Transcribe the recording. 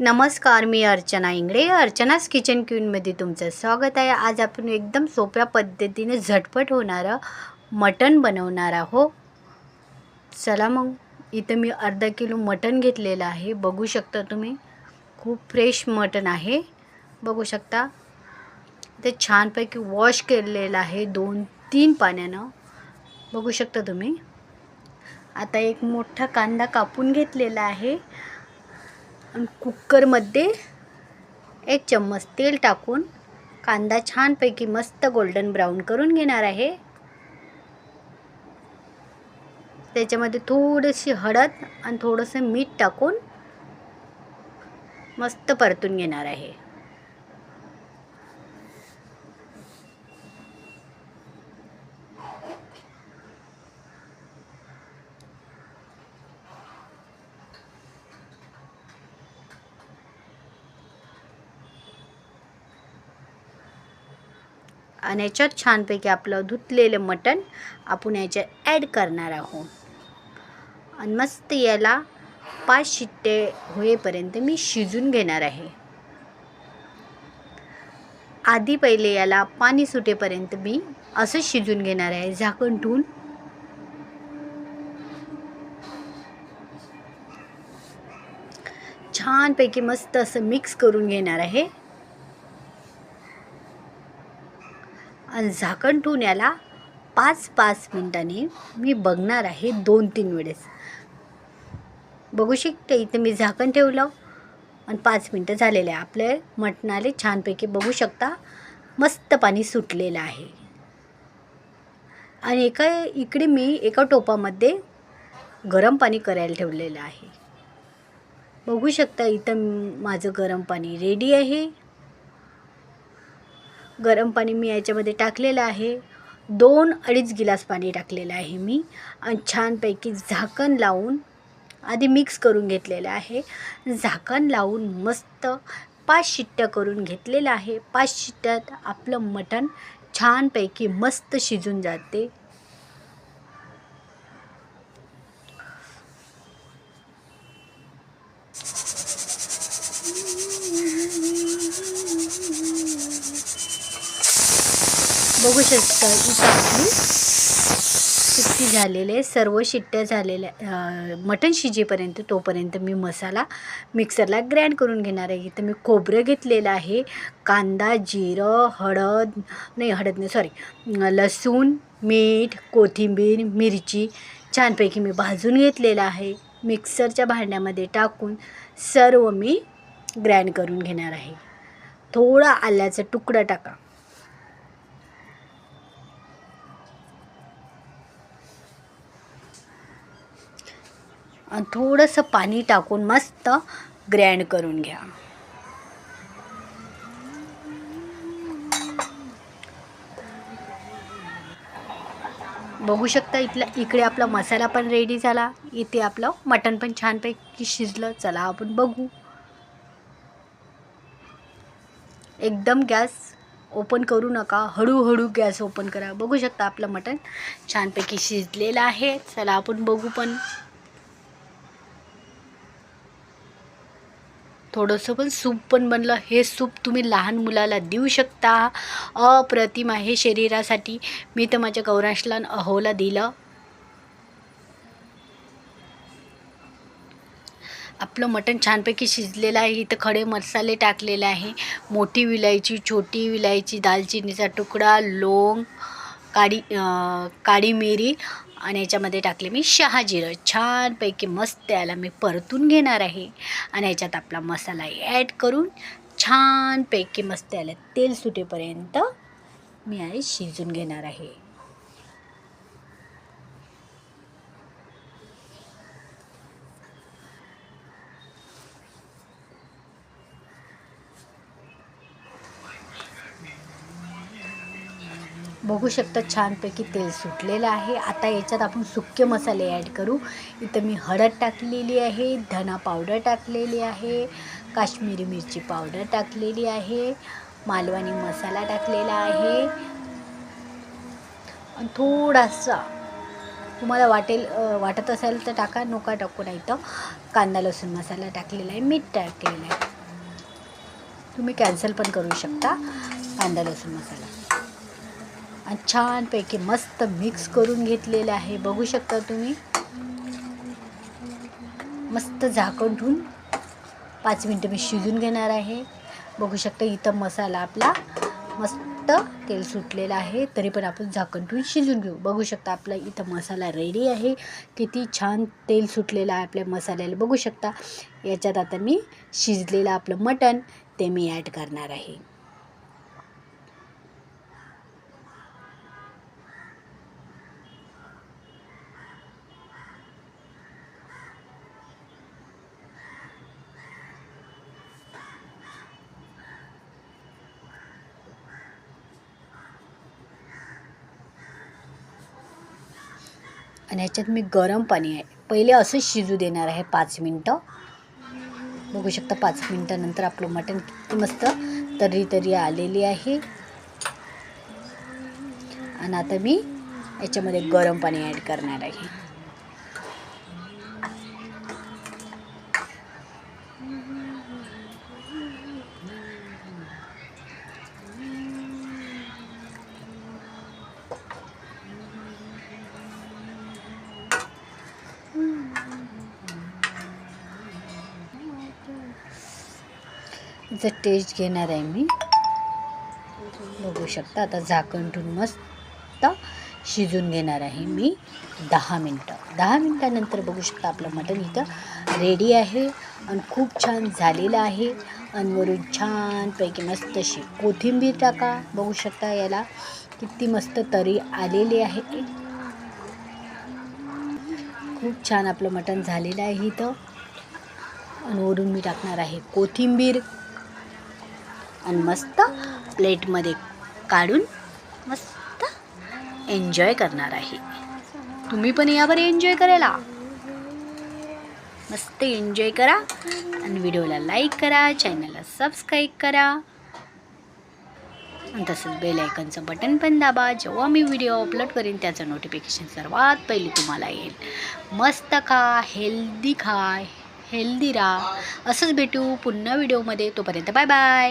नमस्कार मी अर्चना इंगडे अर्चनाच किचन क्वीनमध्ये तुमचं स्वागत आहे. आज आपण एकदम सोप्या पद्धतीने झटपट होणारं मटण बनवणार आहो चला मग इथं मी अर्धा किलो मटण घेतलेलं आहे. बघू शकता तुम्ही खूप फ्रेश मटण आहे. बघू शकता ते छानपैकी वॉश केलेलं आहे दोन तीन पाण्यानं. बघू शकता तुम्ही. आता एक मोठा कांदा कापून घेतलेला आहे. आणि कुकरमध्ये एक चम्मच तेल टाकून कांदा छानपैकी मस्त गोल्डन ब्राऊन करून घेणार आहे. त्याच्यामध्ये थोडीशी हळद आणि थोडंसं मीठ टाकून मस्त परतून घेणार आहे. आणि याच्यात छानपैकी आपलं धुतलेलं मटण आपण याच्यात ॲड करणार आहोत. आणि मस्त याला पाच शिट्टे होईपर्यंत मी शिजून घेणार आहे. आधी पहिले याला पाणी सुटेपर्यंत मी असं शिजून घेणार आहे झाकण ठेवून छानपैकी मस्त असं मिक्स करून घेणार आहे. आणि झाकण ठेवून याला पाच पाच मिनटांनी मी बघणार आहे दोन तीन वेळेस. बघू शकते इथं मी झाकण ठेवलं आणि पाच मिनटं झालेले आहे. आपले मटणाले छानपैकी बघू शकता मस्त पाणी सुटलेलं आहे. आणि एका इकडे मी एका टोपामध्ये गरम पाणी करायला ठेवलेलं आहे. बघू शकता इथं माझं गरम पाणी रेडी आहे. गरम पाणी मी याच्यामध्ये टाकलेलं आहे. दोन अडीच गिलास पाणी टाकलेलं आहे मी. आणि छानपैकी झाकण लावून आधी मिक्स करून घेतलेलं आहे. झाकण लावून मस्त पाच शिट्ट्या करून घेतलेलं आहे. पाच शिट्ट्यात आपलं मटण छानपैकी मस्त शिजून जाते. बघू शकता इथं आपली शिट्टी झालेले आहे. सर्व शिट्ट्या झालेल्या मटण शिजेपर्यंत तोपर्यंत मी मसाला मिक्सरला ग्रँड करून घेणार आहे. इथं मी खोबरं घेतलेलं आहे. कांदा जिरं हळद नाही हळद नाही सॉरी लसूण मीठ कोथिंबीर मिरची छानपैकी मी भाजून घेतलेलं आहे. मिक्सरच्या भांड्यामध्ये टाकून सर्व मी ग्रँड करून घेणार आहे. थोडा आल्याचा तुकडा टाका. थोडंसं पाणी टाकून मस्त ग्रँड करून घ्या. बघू शकता इथला इकडे आपला मसाला पण रेडी झाला. इथे आपलं मटण पण छानपैकी शिजलं. चला आपण बघू. एकदम गॅस ओपन करू नका. हळूहळू गॅस ओपन करा. बघू शकता आपलं मटण छानपैकी शिजलेलं आहे. चला आपण बघू पण. थोडंसं पण सूप पण बनलं. हे सूप तुम्ही लहान मुलाला देऊ शकता. अप्रतिम आहे शरीरासाठी. मी तर माझ्या गौराशला अहोला दिलं. आपलं मटण छानपैकी शिजलेलं आहे. इथं खडे मसाले टाकलेले आहे. मोठी विलायची छोटी विलायची दालचिनीचा तुकडा लोंग काळी काळी मिरी आणि याच्यामध्ये टाकले मी शहाजिरं. छानपैकी मस्त याला मी परतून घेणार आहे. आणि याच्यात आपला मसाला ॲड करून छानपैकी मस्त याला तेल सुटेपर्यंत मी आहे शिजून घेणार आहे. बघू शकता छानपैकी तेल सुटलेलं आहे. आता याच्यात आपण सुके मसाले ॲड करू. इथं मी हळद टाकलेली आहे धना पावडर टाकलेली आहे काश्मीरी मिरची पावडर टाकलेली आहे मालवणी मसाला टाकलेला आहे. थोडासा तुम्हाला वाटेल वाटत असेल तर टाका नका टाकू नाही तर कांदा लसूण मसाला टाकलेला आहे मीठ टाकलेलं आहे. तुम्ही कॅन्सल पण करू शकता कांदा लसूण मसाला. आणि छानपैकी मस्त मिक्स करून घेतलेलं आहे. बघू शकता तुम्ही. मस्त झाकण ठेवून पाच मिनटं मी शिजून घेणार आहे. बघू शकता इथं मसाला आपला मस्त तेल सुटलेलं आहे. तरी पण आपण झाकण ठेवून शिजून घेऊ. बघू शकता आपला इथं मसाला रेडी आहे. किती छान तेल सुटलेलं आहे आपल्या मसाल्याला. बघू शकता याच्यात आता मी शिजलेलं आपलं मटण ते मी ॲड करणार आहे. आणि ह्याच्यात मी गरम पाणी आहे. पहिले असंच शिजू देणार आहे पाच मिनटं. बघू शकता पाच मिनटानंतर आपलं मटण किती मस्त तर्री तरी आलेली आहे. आणि आता मी याच्यामध्ये गरम पाणी ॲड करणार आहे. याचं टेस्ट घेणार आहे मी. बघू शकता आता झाकण ठेवून मस्त शिजून घेणार आहे मी दहा मिनटं. दहा मिनटानंतर बघू शकता आपलं मटण इथं रेडी आहे आणि खूप छान झालेलं आहे. आणि वरून छानपैकी मस्त अशी कोथिंबीर टाका. बघू शकता याला किती मस्त तरी आलेली आहे. खूप छान आपलं मटण झालेलं आहे इथं. आणि वरून मी टाकणार आहे कोथिंबीर. आणि मस्त प्लेटमध्ये काढून मस्त एन्जॉय करणार आहे. तुम्ही पण यावर एन्जॉय करायला. मस्त एन्जॉय करा आणि व्हिडिओला लाईक करा चॅनलला सबस्क्राईब करा. आणि तसंच बेल आयकनचं बटन पण दाबा. जेव्हा मी व्हिडिओ अपलोड करेन त्याचं नोटिफिकेशन सर्वात पहिले तुम्हाला येईल. मस्त खा हेल्दी खा हेल्दी राहा. असंच भेटू पुन्हा व्हिडिओमध्ये. तोपर्यंत बाय बाय